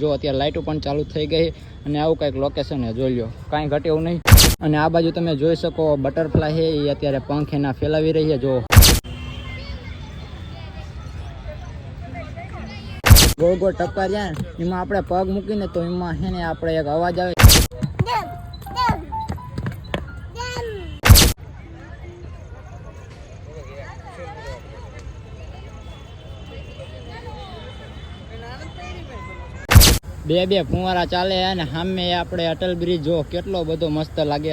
જો અત્યારે લાઇટો પણ ચાલુ થઈ ગઈ અને આવું કંઈક લોકેશન જોઈ લો. કાંઈ ઘટે એવું નહીં. અને આ બાજુ તમે જોઈ શકો બટરફ્લાય છે એ અત્યારે પંખ એના ફેલાવી રહી છે જો. ગોળ ગોળ ટપકા રહ્યા એમાં આપણે પગ મૂકીને તો એમાં છે ને આપણે એક અવાજ આવે. બે બે ફુવારા ચાલે અને સામે આપણે અટલ બ્રિજ જો કેટલો બધો મસ્ત લાગે.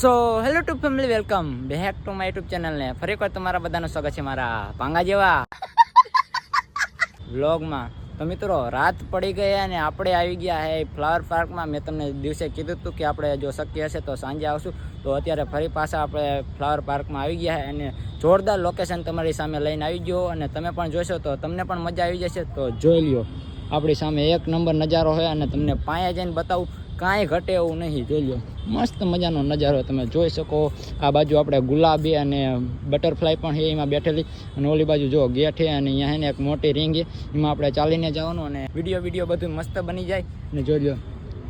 So hello to family welcome back to my YouTube ચેનલને ફરી એકવાર તમારા બધાનું સ્વાગત છે મારા પાંગા જેવા વ્લોગમાં તો મિત્રો, રાત પડી ગઈ અને આપણે આવી ગયા હે ફ્લાવર પાર્કમાં મેં. તમને દિવસે કીધું હતું કે આપણે જો શક્ય હશે તો સાંજે આવશું. તો અત્યારે ફરી પાછા આપણે ફ્લાવર પાર્કમાં આવી ગયા અને જોરદાર લોકેશન તમારી સામે લઈને આવી ગયો અને તમે પણ જોશો તો તમને પણ મજા આવી જશે. તો જોઈ લ્યો, આપણી સામે એક નંબર નજારો હોય અને તમને પાયા જઈને બતાવું, કાંઈ ઘટે એવું નહીં. જોઈ લ્યો, મસ્ત મજાનો નજારો તમે જોઈ શકો. આ બાજુ આપણે ગુલાબી અને બટરફ્લાય પણ છે, એમાં બેઠેલી. અને ઓલી બાજુ જો ગેટ છે અને અહીંયા એને એક મોટી રિંગ એમાં આપણે ચાલીને જવાનું અને વીડિયો વીડિયો બધું મસ્ત બની જાય. અને જોઈ લો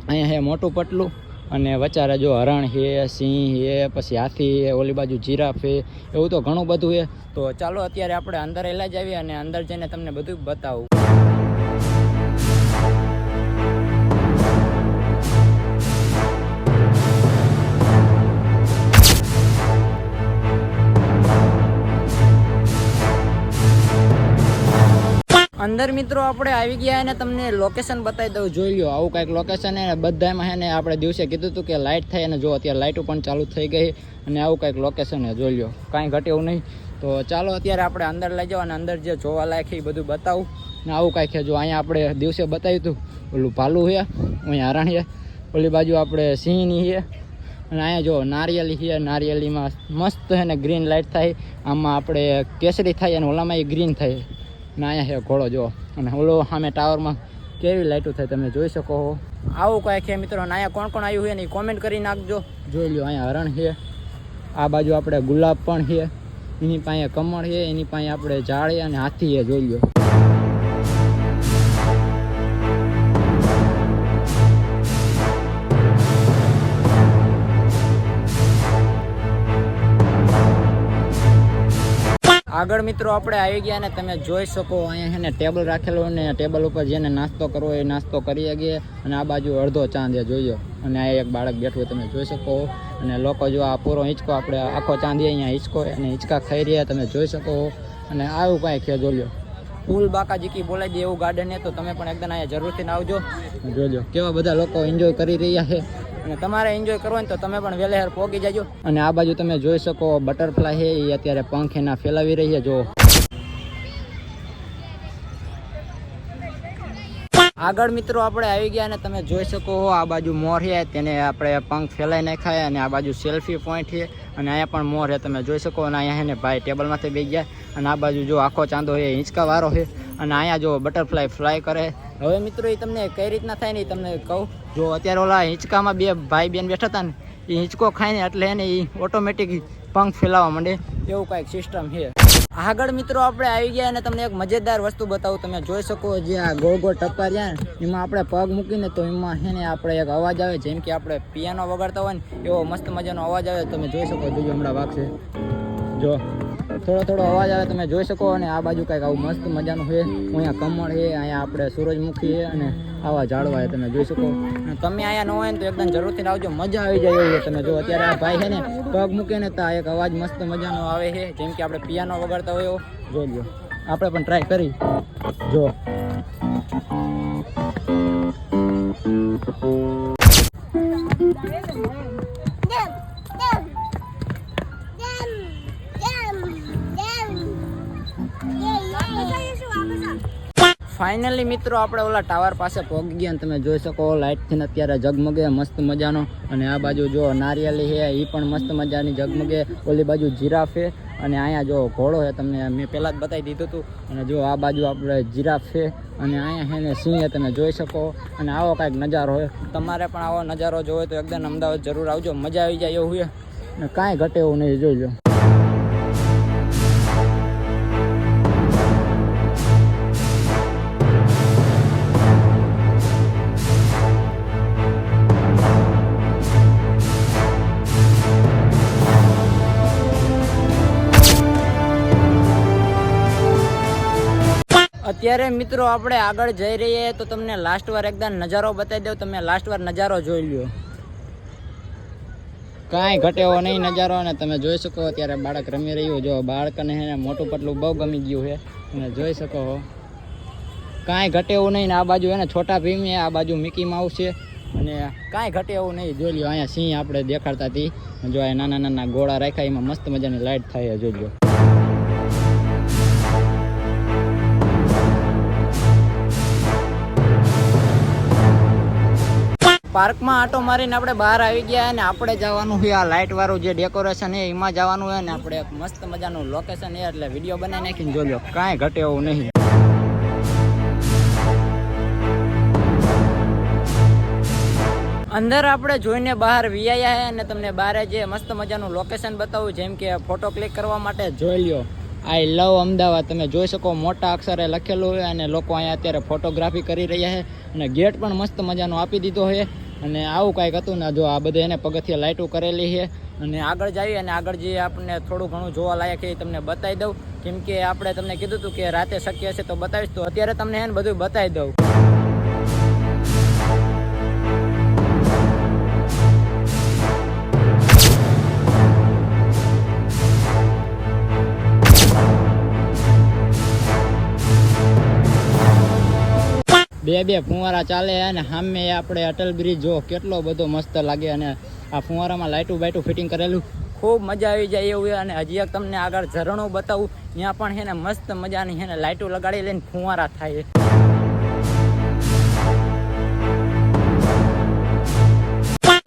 અહીંયા છે મોટું પટલું. અને વચારે જો હરણ છે સિંહ છે પછી હાથી છે ઓલી બાજુ જીરાફ છે એવું તો ઘણું બધું છે તો ચાલો, અત્યારે આપણે અંદર એલા જ આવીએ અને અંદર જઈને તમને બધું બતાવું. અંદર મિત્રો આપણે આવી ગયા અને તમને લોકેશન બતાવી દઉં. જોઈ લો આવું કાંઈક લોકેશન એને ને, બધામાં છે ને આપણે દિવસે કીધું હતું કે લાઇટ થાય અને જો અત્યારે લાઇટો પણ ચાલુ થઈ ગઈ અને આવું કાંઈક લોકેશન એ જોઈ લો કાંઈ ઘટે એવું નહીં. તો ચાલો અત્યારે આપણે અંદર લઈ જાઓ અને અંદર જે જોવા લાયક એ બધું બતાવું. ને આવું કાંઈક જો અહીંયા આપણે દિવસે બતાવ્યું હતું. ઓલું ભાલું છે, અહીંયા હરણ છે ઓલી બાજુ આપણે સિંહની છે. અને અહીંયા જો નારિયેલી છે, નારિયેલીમાં મસ્ત છે ને ગ્રીન લાઇટ થાય. આમાં આપણે કેસરી થાય અને ઓલામાં એ ગ્રીન થાય. ને, અહીંયા ઘોડો જો અને ઓલો સામે ટાવરમાં કેવી લાઇટો થાય તમે જોઈ શકો છો આવું કાંઈ છે મિત્રો? અને અહીંયા કોણ કોણ આવ્યું છે ને કોમેન્ટ કરી નાખજો. જોઈ લો અહીંયા હરણ છે. આ બાજુ આપણે ગુલાબ પણ છે. એની પાસે કમળ છે, એની પાસે આપણે ઝાડ અને હાથી છે, જોઈ લો આગળ મિત્રો આપણે આવી ગયા ને તમે જોઈ શકો અહીંયા છે ને ટેબલ રાખેલું ને ટેબલ ઉપર જેને નાસ્તો કરવો એ નાસ્તો કરી શકીએ. અને આ બાજુ અડધો ચાંદ એ જોયો અને આ એક બાળક બેઠું તમે જોઈ શકો. અને લોકો જો આ પૂરો હિંચકો આપણે આખો ચાંદી અહીંયા હિંચકો અને હિંચકા ખાઈ રહ્યા તમે જોઈ શકો. અને આવું કાંઈ લો ફૂલ બાકા જીકી બોલાઈ દે એવું ગાર્ડન છે તો તમે પણ એકદમ અહીંયા જરૂરથી આવજો. જોજો. કેવા બધા લોકો એન્જોય કરી રહ્યા છે. અને તમારે એન્જોય કરવો તો તમે પણ વેલેહર પહોંચી જાજો. અને આ બાજુ તમે જોઈ શકો બટરફ્લાય છે એ અત્યારે પંખ એના ફેલાવી રહી છે, જો. આગળ મિત્રો આપણે આવી ગયા અને તમે જોઈ શકો આ બાજુ મોર છે, તેને આપણે પંખ ફેલાઈ નાખાય અને આ બાજુ સેલ્ફી પોઈન્ટ છે અને અહીંયા પણ મોર છે, તમે જોઈ શકો. અને અહીંયા ભાઈ ટેબલમાંથી બે ગયા. અને આ બાજુ જો આખો ચાંદો છે, હિંચકા વાળો છે. અને અહીંયા જો બટરફ્લાય ફ્લાય કરે. હવે મિત્રો એ તમને કઈ રીતના થાય ને એ તમને કહું. જો અત્યારે ઓલા હિંચકામાં બે ભાઈ બેન બેઠા હતા ને, એ હિંચકો ખાઈને એટલે એને એ ઓટોમેટિક પંખ ફેલાવવા માંડે. એવું કાંઈક સિસ્ટમ છે. આગળ મિત્રો આપણે આવી ગયા અને તમને એક મજેદાર વસ્તુ બતાવું. તમે જોઈ શકો જે આ ગોળ ગોળ રહ્યા ને, એમાં આપણે પગ મૂકીને તો એમાં છે ને આપણે એક અવાજ આવે, જેમ કે આપણે પિયાનો વગાડતા હોય ને, એવો મસ્ત મજાનો અવાજ આવે. તમે જોઈ શકો, જોજો હમણાં વાગશે. જો. થોડો થોડો અવાજ આવે, તમે જોઈ શકો અને આ બાજુ કંઈક આવું મસ્ત મજાનું છે. અહીંયા કમળ છે, અહીંયા આપણે સૂરજમુખી છે અને આવા ઝાડવા તમે જોઈ શકો. અને તમે અહીંયા ન હોય ને તો એકદમ જરૂરથી આવજો મજા આવી જાય એવું તમે જો અત્યારે આ ભાઈ છે ને પગ મૂકે ને તો એક અવાજ મસ્ત મજાનો આવે છે, જેમ કે આપણે પિયાનો વગાડતા હોય એવો. જોઈ આપણે પણ ટ્રાય કરી. જો. ફાઇનલી મિત્રો આપણે ઓલા ટાવર પાસે પહોંચી ગયા તમે જોઈ શકો લાઇટથી અત્યારે ઝગમગે મસ્ત મજાનો. અને આ બાજુ જો નારિયેલી છે એ પણ મસ્ત મજાની ઝગમગે ઓલી બાજુ જીરાફ છે, અને અહીંયા જો ઘોડો છે, તમને મેં પહેલાં જ બતાવી દીધું હતું. અને જો આ બાજુ આપણે જીરાફ છે, અને અહીંયા છે ને સિંહ તમે જોઈ શકો. અને આવો કાંઈક નજારો હોય. તમારે પણ આવો નજારો જોવો તો એકદમ અમદાવાદ જરૂર આવજો. મજા આવી જાય એવું છે. અને કાંઈ ઘટે એવું નહીં, જોઈ લો. અત્યારે મિત્રો આપણે આગળ જઈ રહીએ તો તમને લાસ્ટ વાર એકદમ નજારો બતાવી દઉં. તમે લાસ્ટ વાર નજારો જોઈ લ્યો. કાંઈ ઘટે એવો નહીં નજારો અને તમે જોઈ શકો અત્યારે બાળક રમી રહ્યું જો બાળકને એને મોટું પટલું બહુ ગમી ગયું છે. તમે જોઈ શકો હો. કાંઈ ઘટે એવું નહીં ને આ બાજુ એને છોટા ભીમ આ બાજુ મિકી માઉસ છે. અને કાંઈ ઘટે એવું નહીં. જોઈ લ્યો, અહીંયા સિંહ આપણે દેખાડતા હતી. જો આ નાના નાના ગોળા રાખ્યા, એમાં મસ્ત મજાની લાઇટ થાય જોઈ લ્યો. પાર્કમાં આટો મારીને આપણે બહાર આવી ગયા અને આપણે જવાનું છે આ લાઇટ વાળું જે ડેકોરેશન છે, એમાં જવાનું હોય ને આપણે મસ્ત મજાનું લોકેશન છે એટલે વીડિયો બનાવી નાખીને જોજો, કાંઈ ઘટે એવું નહીં. અંદર આપણે જોઈને બહાર વિયા હે અને તમને બહાર જે મસ્ત મજાનું લોકેશન બતાવું, જેમ કે ફોટો ક્લિક કરવા માટે જોઈ લ્યો. I love Ahmedabad. તમે જોઈ શકો, મોટા અક્ષરે લખેલું હોય અને લોકો અહીંયા અત્યારે ફોટોગ્રાફી કરી રહ્યા છે. અને ગેટ પણ મસ્ત મજાનો આપી દીધો છે. અને આવું કાંઈક હતું ને જો આ બધે એને પગથિયા લાઇટો કરેલી છે. અને આગળ જઈએ અને આગળ જે આપણને થોડું ઘણું જોવા લાયક એ તમને બતાવી દઉં. કેમ કે આપણે તમને કીધું હતું કે રાતે શક્ય હશે તો બતાવીશ. તો અત્યારે તમને એને બધું બતાવી દઉં. બે બે ફુવારા ચાલે અને સામે આપણે અટલ બ્રિજ જો કેટલો બધો મસ્ત લાગે અને આ ફુવારામાં લાઇટું બાઇટું ફિટિંગ કરેલું. ખૂબ મજા આવી જાય એવું અને હજી એક તમને આગળ ઝરણું બતાવું. ત્યાં પણ છે ને મસ્ત મજાની છે ને લાઇટું લગાડી લઈને ફુવારા થાય.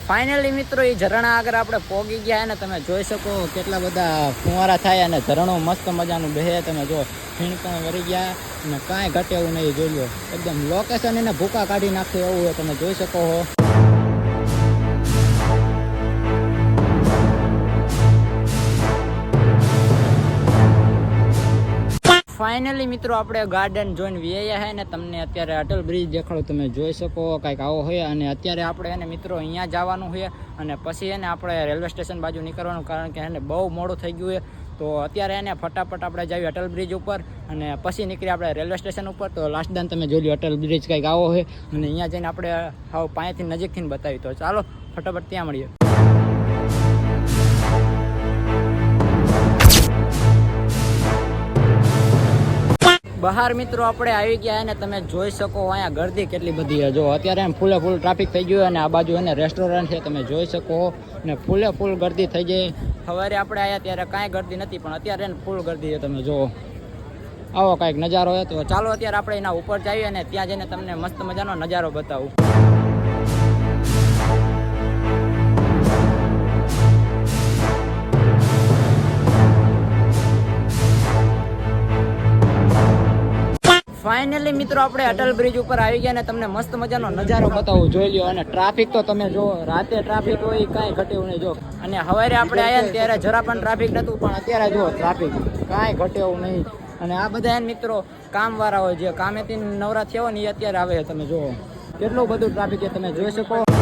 ફાઇનલી મિત્રો, એ ઝરણા આગળ આપણે પોગી ગયા ને તમે જોઈ શકો કેટલા બધા ફુવારા થાય અને ઝરણું મસ્ત મજાનું બેહે તમે જો પણ વળી ગયા અને કાંઈ ઘટે એવું નહીં, જોઈ લો. એકદમ લોકેશન એને ભૂકા કાઢી નાખ્યું એવું હોય, તમે જોઈ શકો છો ફાઇનલી મિત્રો, આપણે ગાર્ડન જોઈને વ્યાયા છે ને તમને અત્યારે અટલ બ્રિજ દેખાડો, તમે જોઈ શકો કાંઈક આવો હોય અને અત્યારે આપણે એને મિત્રો અહીંયા જવાનું હોય અને પછી એને આપણે રેલવે સ્ટેશન બાજુ નીકળવાનું, કારણ કે એને બહુ મોડું થઈ ગયું છે તો અત્યારે એને ફટાફટ આપણે જઈએ અટલ બ્રિજ ઉપર અને પછી નીકળી આપણે રેલવે સ્ટેશન ઉપર. તો લાસ્ટ દાન તમે જોઈ લો, અટલ બ્રિજ કંઈક આવો હોય અને અહીંયા જઈને આપણે હાવ પાંચથી નજીકથી બતાવી તો ચાલો, ફટાફટ ત્યાં મળીએ. બહાર મિત્રો આપણે આવી ગયા અને તમે જોઈ શકો અહીંયા ગરદી કેટલી બધી છે. જો અત્યારે એમ ફૂલે ફૂલ ટ્રાફિક થઈ ગયું અને આ બાજુ એને રેસ્ટોરન્ટ છે, તમે જોઈ શકો. અને ફૂલે ફૂલ ગરદી થઈ ગઈ. સવારે આપણે આવ્યા ત્યારે કાંઈ ગરદી નથી, પણ અત્યારે એને ફૂલ ગરદી છે, તમે જુઓ. આવો કાંઈક નજારો હોય તો ચાલો અત્યારે આપણે એના ઉપર જઈએ અને ત્યાં જઈને તમને મસ્ત મજાનો નજારો બતાવું. ફાઇનલી મિત્રો, આપણે અટલ બ્રિજ ઉપર આવી ગયા ને તમને મસ્ત મજાનો નજારો બતાવું. જોઈ લ્યો, અને ટ્રાફિક તો તમે જો, રાતે ટ્રાફિક હોય, કાંઈ ઘટ્યું નહીં. જો, અને સવારે આપણે આવ્યા ને ત્યારે જરા પણ ટ્રાફિક નહોતું પણ અત્યારે જો ટ્રાફિક કાંઈ ઘટ્યું નહીં. અને આ બધા મિત્રો, કામવાળા હોય, જે કામેથી નવરા હોય ને એ અત્યારે આવે તમે જુઓ. કેટલું બધું ટ્રાફિક છે તમે જોઈ શકો.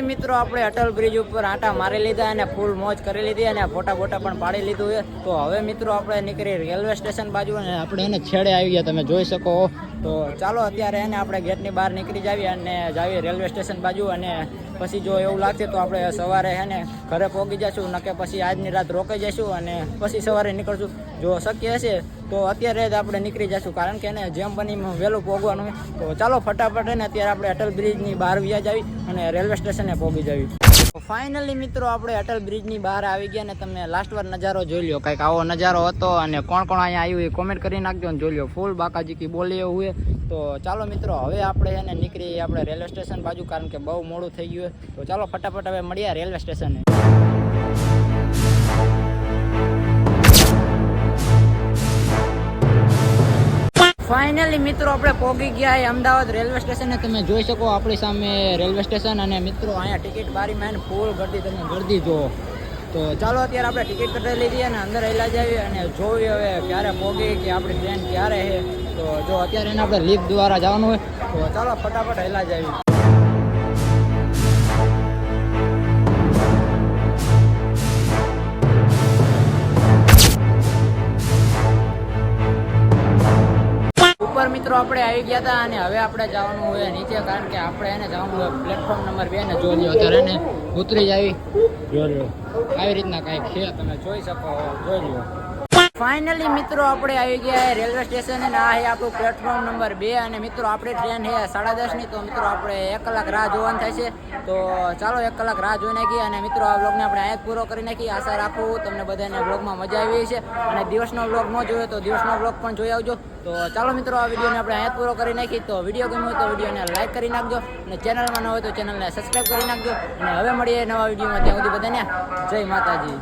ફાઇનલી મિત્રો આપણે અટલ બ્રિજ ઉપર આટા મારી લીધા અને ફૂલ મોજ કરી લીધી અને ફોટા ફોટા પણ પાડી લીધું તો હવે મિત્રો આપણે નીકળી રેલવે સ્ટેશન બાજુ અને આપણે એને છેડે આવી ગયા. તમે જોઈ શકો. તો ચાલો અત્યારે એને આપણે ગેટની બહાર નીકળી જાવી અને જાવી રેલવે સ્ટેશન બાજુ અને પછી જો એવું લાગશે તો આપણે સવારે હે ને ઘરે પહોંચી જઈશું નકે પછી આજની રાત રોકાઈ જઈશું અને પછી સવારે નીકળશું. જો શક્ય હશે તો અત્યારે જ આપણે નીકળી જઈશું કારણ કે એને જેમ બની વહેલું પહોંચવાનું તો ચાલો ફટાફટ ને અત્યારે આપણે અટલ બ્રિજની બહાર વ્યા જાવી અને રેલવે સ્ટેશને પહોંચી જાવી. ફાઇનલી મિત્રો આપણે અટલ બ્રિજની બહાર આવી ગયા ને તમે લાસ્ટ વાર નજારો જોઈ લ્યો. કંઈક આવો નજારો હતો અને કોણ કોણ અહીંયા આવ્યું એ કોમેન્ટ કરી નાખજો અને જોઈ લ્યો. ફૂલ બાકાજી કી બોલી એવું હોય તો ચાલો મિત્રો, હવે આપણે એને નીકળીએ આપણે રેલવે સ્ટેશન બાજુ, કારણ કે બહુ મોડું થઈ ગયું તો ચાલો ફટાફટ હવે મળીએ રેલવે સ્ટેશને. ફાઇનલી મિત્રો, આપણે પહોંચી ગયા એ અમદાવાદ રેલવે સ્ટેશને. તમે જોઈ શકો આપણી સામે રેલવે સ્ટેશન અને મિત્રો, અહીંયા ટિકિટ બારીમાં એને ફૂલ ગરદી, તમે ગરદી જો તો ચાલો અત્યારે આપણે ટિકિટ કઢાવી લીધી અને અંદર રહેલા જઈએ અને જોઈએ હવે ક્યારે પહોંચી કે આપણી ટ્રેન ક્યારે છે તો જો અત્યારે એને આપણે લીફ દ્વારા જવાનું હોય, તો ચાલો ફટાફટ હેલા જઈએ મિત્રો આપણે આવી ગયા હતા અને હવે આપણે જવાનું હોય નીચે કારણ કે આપણે એને જવાનું હોય પ્લેટફોર્મ નંબર બે ને જોઈ લ્યો અત્યારે ને ઉતરી જ આવી. આવી રીતના કાંઈક છે તમે જોઈ શકો જોઈ લ્યો. ફાઇનલી મિત્રો, આપણે આવી ગયા રેલવે સ્ટેશન અને આ છે આપણું પ્લેટફોર્મ નંબર બે. અને મિત્રો, આપણે ટ્રેન છે સાડા દસની તો મિત્રો, આપણે એક કલાક રાહ જોવાનું થાય છે. તો ચાલો, એક કલાક રાહ જોઈ નાખીએ અને મિત્રો, આ બ્લોગને આપણે અહીંયા પૂરો કરી નાખીએ. આશા રાખું તમને બધાને બ્લોગમાં મજા આવી છે અને દિવસનો બ્લોગ ન જોયો તો દિવસનો બ્લોગ પણ જોઈ આવજો. તો ચાલો, મિત્રો, આ વિડીયોને આપણે અહીંયા પૂરો કરી નાખીએ. તો વીડિયો ગમ્યો તો વિડીયોને લાઇક કરી નાખજો. અને ચેનલમાં ન હોય તો ચેનલને સબસ્ક્રાઈબ કરી નાખજો. અને હવે મળીએ નવા વિડીયોમાં ત્યાં સુધી બધાને જય માતાજી.